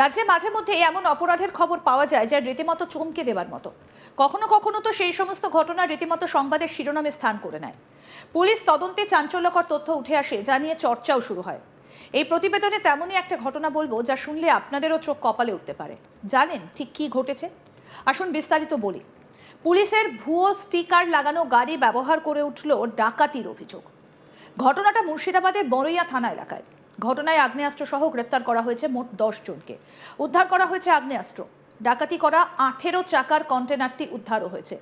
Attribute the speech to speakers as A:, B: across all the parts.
A: রাজ্যে মাঝে মধ্যে এমন অপরাধের খবর পাওয়া যায় যা রীতিমতো চমকে দেওয়ার মতো। কখনো কখনো তো সেই সমস্ত ঘটনা রীতিমতো সংবাদের শিরোনামে স্থান করে নেয়। পুলিশ তদন্তে চাঞ্চল্যকর তথ্য উঠে আসে যা নিয়ে চর্চাও শুরু হয়। এই প্রতিবেদনে তেমনই একটা ঘটনা বলব যা শুনলে আপনাদেরও চোখ কপালে উঠতে পারে। জানেন ঠিক কী ঘটেছে? আসুন বিস্তারিত বলি। পুলিশের ভুয়ো স্টিকার লাগানো গাড়ি ব্যবহার করে উঠল ডাকাতির অভিযোগ। ঘটনাটা মুর্শিদাবাদের বড়ইয়া থানা এলাকায়। ঘটনায় আগ্নেয়াস্ত্র সহ গ্রেপ্তার করা হয়েছে মোট দশ জনকে। উদ্ধার করা হয়েছে আগ্নেয়াস্ত্র। ডাকাতি করা আঠেরো চাকার কন্টেনারটি উদ্ধারও হয়েছে।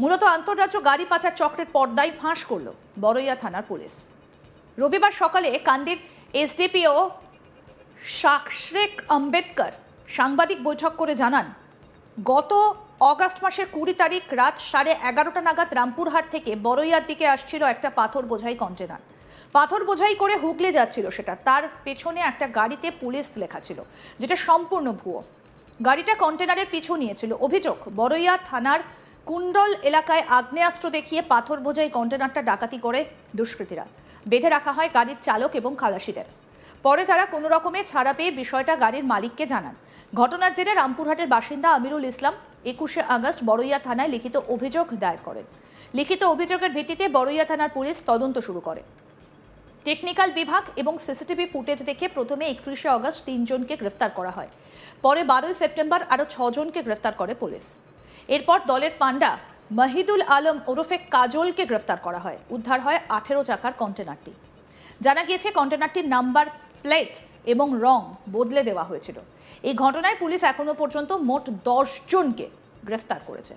A: মূলত আন্তঃরাজ্য গাড়ি পাচার চক্রের পর্দায় ফাঁস করল বড়ইয়া থানার পুলিশ। রবিবার সকালে কান্দির এসডিপিও শাকশ্রেক আম্বেদকর সাংবাদিক বৈঠক করে জানান, গত অগাস্ট মাসের কুড়ি তারিখ রাত সাড়ে এগারোটা নাগাদ রামপুরহাট থেকে বড়ইয়ার দিকে আসছিল একটা পাথর বোঝাই কন্টেনার। পাথর বোঝাই করে হুগলে যাচ্ছিল সেটা। তার পেছনে একটা গাড়িতে পুলিশ লেখা ছিল, যেটা সম্পূর্ণ ভুয়ো। গাড়িটা কন্টেনারের পিছু নিয়েছিল। অভিযোগ, বড়ইয়া থানার কুণ্ডল এলাকায় আগ্নেয়াস্ত্র দেখিয়ে পাথর বোঝাই কন্টেনারটা ডাকাতি করে দুষ্কৃতীরা। বেঁধে রাখা হয় গাড়ির চালক এবং খালাসিদের। পরে তারা কোনো রকমে ছাড়া পেয়ে বিষয়টা গাড়ির মালিককে জানান। ঘটনার জেরে রামপুরহাটের বাসিন্দা আমিরুল ইসলাম একুশে আগস্ট বড়ইয়া থানায় লিখিত অভিযোগ দায়ের করেন। লিখিত অভিযোগের ভিত্তিতে বড়ইয়া থানার পুলিশ তদন্ত শুরু করে। টেকনিক্যাল বিভাগ এবং সিসিটিভি ফুটেজ দেখে প্রথমে একত্রিশে আগস্ট তিনজনকে গ্রেফতার করা হয়। পরে বারোই সেপ্টেম্বর আরও ছজনকে গ্রেফতার করে পুলিশ। এরপর দলের পান্ডা মাহিদুল আলম ওরফে কাজলকে গ্রেফতার করা হয়। উদ্ধার হয় আঠেরো চাকার কন্টেনারটি। জানা গিয়েছে, কন্টেনারটির নাম্বার, প্লেট এবং রং বদলে দেওয়া হয়েছিল। এই ঘটনায় পুলিশ এখনও পর্যন্ত মোট জনকে গ্রেফতার করেছে।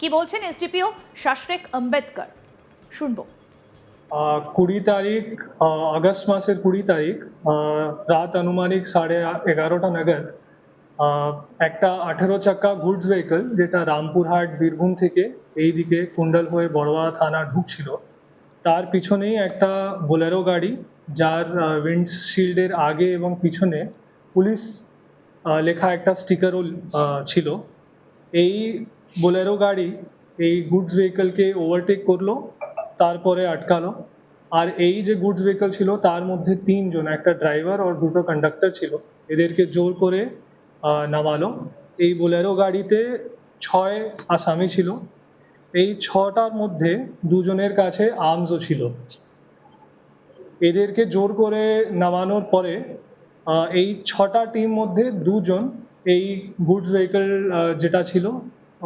A: কি বলছেন এসডিপিও শাসরেক আম্বেদকর? শুনব।
B: কুড়ি তারিখ আহ, আগস্ট মাসের কুড়ি তারিখ আহ, রাত আনুমানিক সাড়ে আ- এগারোটা নাগাদ আহ, একটা আঠেরো চাকা গুডস ভেহিকল যেটা রামপুরহাট বীরভূম থেকে এই দিকে কুণ্ডল হয়ে বড়োয়া থানা ঢুকছিল। তার পিছনেই একটা বোলেরো গাড়ি যার উইন্ডশিল্ডের আগে এবং পিছনে পুলিশ আহ, লেখা একটা স্টিকারও ছিল। এই বোলেরো গাড়ি এই গুডস ভেহিকলকে ওভারটেক করল। তারপরে আটকালো। আর এই যে গুডস ভেহিকল ছিল, তার মধ্যে তিনজন, একটা ড্রাইভার আর দুটো কন্ডাক্টর ছিল, এদেরকে জোর করে নামালো। এই বোলেরো গাড়িতে ছয় আসামি ছিল। এই ছটার মধ্যে দুজনের কাছে আর্মসও ছিল। এদেরকে জোর করে নামানোর পরে এই ছটা টিম মধ্যে দুজন এই গুডস ভেহিকল যেটা ছিল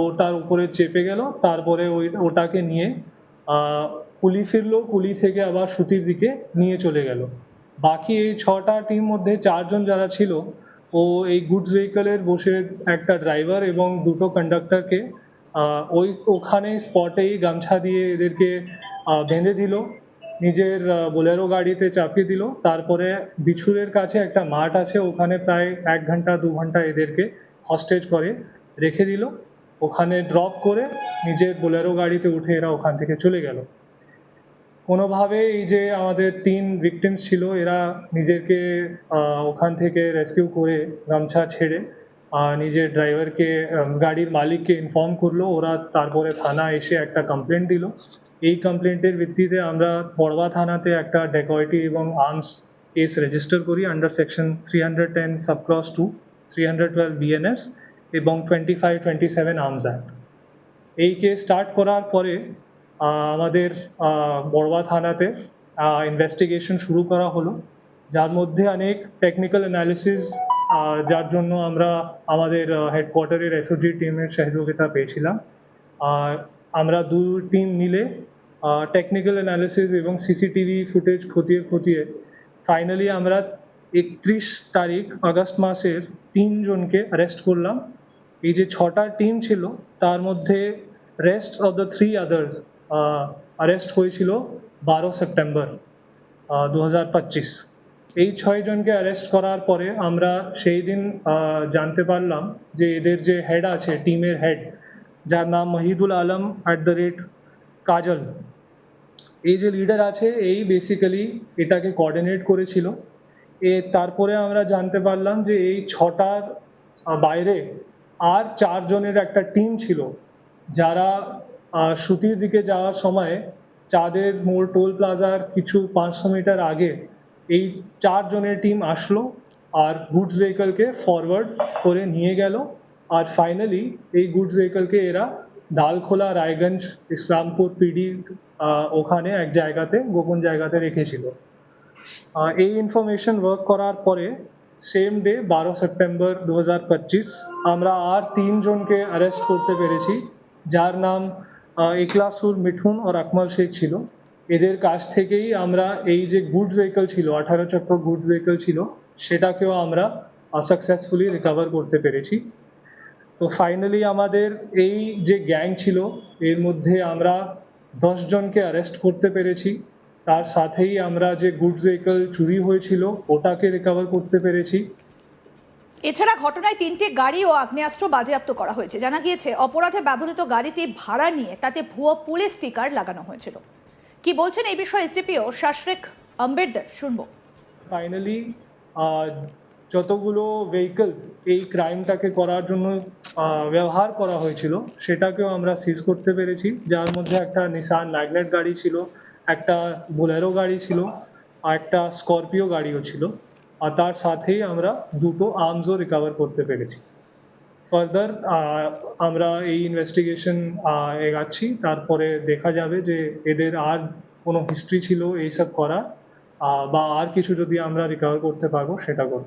B: ওটার উপরে চেপে গেল। তারপরে ওই, ওটাকে নিয়ে কুলি ফিরলো, কুলি থেকে আবার সুতির দিকে নিয়ে চলে গেল। বাকি এই ছটা টিম মধ্যে চারজন যারা ছিল, ও এই গুডস ভেহিকলের বসে একটা ড্রাইভার এবং দুটো কন্ডাক্টরকে ওই ওখানে স্পটেই গামছা দিয়ে এদেরকে বেঁধে দিল, নিজের বোলেরো গাড়িতে চাপিয়ে দিল। তারপরে বিছুরের কাছে একটা মাঠ আছে, ওখানে প্রায় এক ঘণ্টা, দু ঘণ্টা এদেরকে হস্টেজ করে রেখে দিল। ওখানে ড্রপ করে নিজের বোলেরো গাড়িতে উঠে এরা ওখান থেকে চলে গেল। কোনোভাবে এই যে আমাদের তিন ভিকটিমস ছিল, এরা নিজেকে ওখান থেকে রেস্কিউ করে গামছা ছেড়ে নিজের ড্রাইভারকে গাড়ির মালিককে ইনফর্ম করল। ওরা তারপরে থানা এসে একটা কমপ্লেন্ট দিল। এই কমপ্লেন্টের ভিত্তিতে আমরা বড়বা থানাতে একটা ডেকয়টি এবং আর্মস কেস রেজিস্টার করি under section three hundred ten subclause two three hundred twelve BNS এবং twenty five twenty seven arms act এই কেস স্টার্ট করার পরে আমাদের বড়বা থানাতে ইনভেস্টিগেশন শুরু করা হলো। যার মধ্যে অনেক টেকনিক্যাল অ্যানালিসিস যার জন্য আমরা আমাদের হেডকোয়ার্টারের এসওজি টিমের সহযোগিতা পেয়েছিলাম। আর আমরা দু টিম মিলে টেকনিক্যাল অ্যানালিসিস এবং সিসিটিভি ফুটেজ খতিয়ে খতিয়ে ফাইনালি আমরা একত্রিশ তারিখ আগস্ট মাসের তিনজনকে অ্যারেস্ট করলাম। এই যে ছটা টিম ছিল, তার মধ্যে rest of the three others arrest হয়েছিল বারো সেপ্টেম্বর দু হাজার পঁচিশ। এই ছয় জনকে অ্যারেস্ট করার পরে আমরা সেই দিন জানতে পারলাম যে এদের যে হেড আছে টিমের হেড যার নাম Mohidul Alam at the rate Kajal. এই যে লিডার আছে, এই বেসিক্যালি এটাকে কোঅর্ডিনেট করেছিল। এ, তারপরে আমরা জানতে পারলাম যে এই ছটার বাইরে আর চারজনের একটা টিম ছিল, যারা সুতির দিকে যাওয়ার সময় চাঁদের মোড়, টোল প্লাজার কিছু পাঁচশো মিটার আগে এই চারজনের টিম আসলো আর গুডস ভেহিকলকে ফরওয়ার্ড করে নিয়ে গেল। আর ফাইনালি এই গুডস ভেহিকলকে এরা ডালখোলা, রায়গঞ্জ, ইসলামপুর, পিডি ওখানে এক জায়গাতে, গোপন জায়গাতে রেখেছিল। এই ইনফরমেশন ওয়ার্ক করার পরে সেম ডে বারো সেপ্টেম্বর দু হাজার পঁচিশ আমরা আর তিনজনকে অ্যারেস্ট করতে পেরেছি, যার নাম ইকলাসুর মিঠুন আর আকমল শেখ ছিল। এদের কাছ থেকেই আমরা এই যে গুডস ভেহিকল ছিল, আঠারো চক্র গুডস ভেহিকল ছিল, সেটাকেও আমরা সাকসেসফুলি রিকভার করতে পেরেছি। তো ফাইনালি আমাদের এই যে গ্যাং ছিল, এর মধ্যে আমরা দশ জনকে অ্যারেস্ট করতে পেরেছি। তার সাথেই আমরা যে গুডস ভেহিকল চুরি হয়েছিল ওটাকে রিকভার করতে পেরেছি।
A: এছাড়া ঘটনায় তিনটি গাড়ি ও আগ্নেয়াস্ত্র বাজেয়াপ্ত করা হয়েছে। জানা গিয়েছে অপরাধে ব্যবহৃত গাড়িটি ভাড়া নিয়ে তাতে ভুয়ো পুলিশ স্টিকার লাগানো হয়েছিল। কি বলছেন এই বিষয়ে এসডিপিও শাসরেক আম্বেদকর শুনব।
B: ফাইনালি যতগুলো ভেহিকলস এই ক্রাইমটাকে করার জন্য ব্যবহার করা হয়েছিল সেটাকেও আমরা সিজ করতে পেরেছি। যার মধ্যে একটা নিসান ম্যাগনেট গাড়ি ছিল একটা বোলেরো গাড়ি ছিল আর একটা স্করপিও গাড়িও ছিল। আর তার সাথেই আমরা দুটো আর্মসও রিকভার করতে পেরেছি। ফার্দার আমরা এই ইনভেস্টিগেশন এগাচ্ছি। তারপরে দেখা যাবে যে এদের আর কোনো হিস্ট্রি ছিল এইসব করা বা আর কিছু যদি আমরা রিকভার করতে পারব সেটা করব।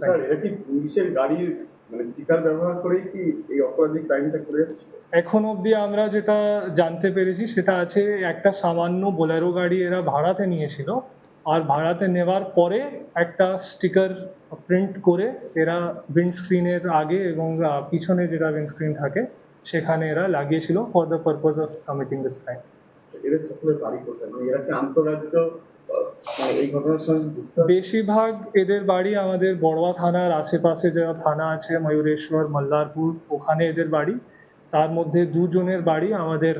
C: স্যার এটা কি পুলিশের গাড়ির মানে স্টিকার ব্যবহার করেই কি এই অপরাধী ক্রাইমটা করে যাচ্ছে?
B: এখন অবধি আমরা যেটা জানতে পেরেছি সেটা আছে একটা সামান্য বোলেরো গাড়ি এরা ভাড়াতে নিয়েছিল। আর ভাড়াতে নেওয়ার পরে একটা স্টিকার প্রিন্ট করে এরা উইন্ডস্ক্রিনের আগে এবং পিছনে যেটা উইন্ডস্ক্রিন থাকে সেখানে এরা লাগিয়েছিল for the purpose of committing this crime
C: এদের বাড়ি কোথায়? মানে এরা কি আন্তঃরাজ্য? মানে?
B: বেশিরভাগ এদের বাড়ি আমাদের বড়োয়া থানার আশেপাশে যে থানা আছে ময়ূরেশ্বর মল্লারপুর ওখানে এদের বাড়ি। তার মধ্যে দুজনের বাড়ি আমাদের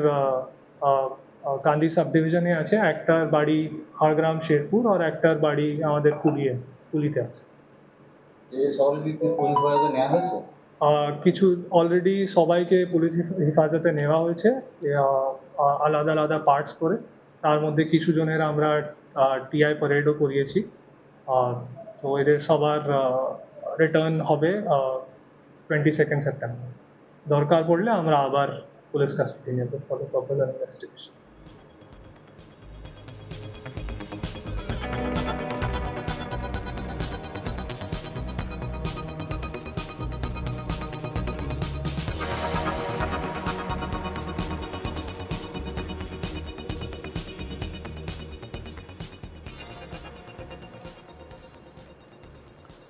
B: কান্দি সাব ডিভিশনে আছে। একটার বাড়ি হাড়গ্রাম শেরপুর আর একটার বাড়ি আমাদের কুলিয়ে কুলিতে আছে। কিছু অলরেডি সবাইকে পুলিশ হেফাজতে নেওয়া হয়েছে। আলাদা আলাদা পার্টস করে। তার মধ্যে কিছু জনের আমরা টিআই প্যারেডও করিয়েছি। তো এদের সবার রিটার্ন হবে টোয়েন্টি সেকেন্ড সেপ্টেম্বর দরকার পড়লে আমরা আবার পুলিশ কাস্টডি নেব for the purpose of investigation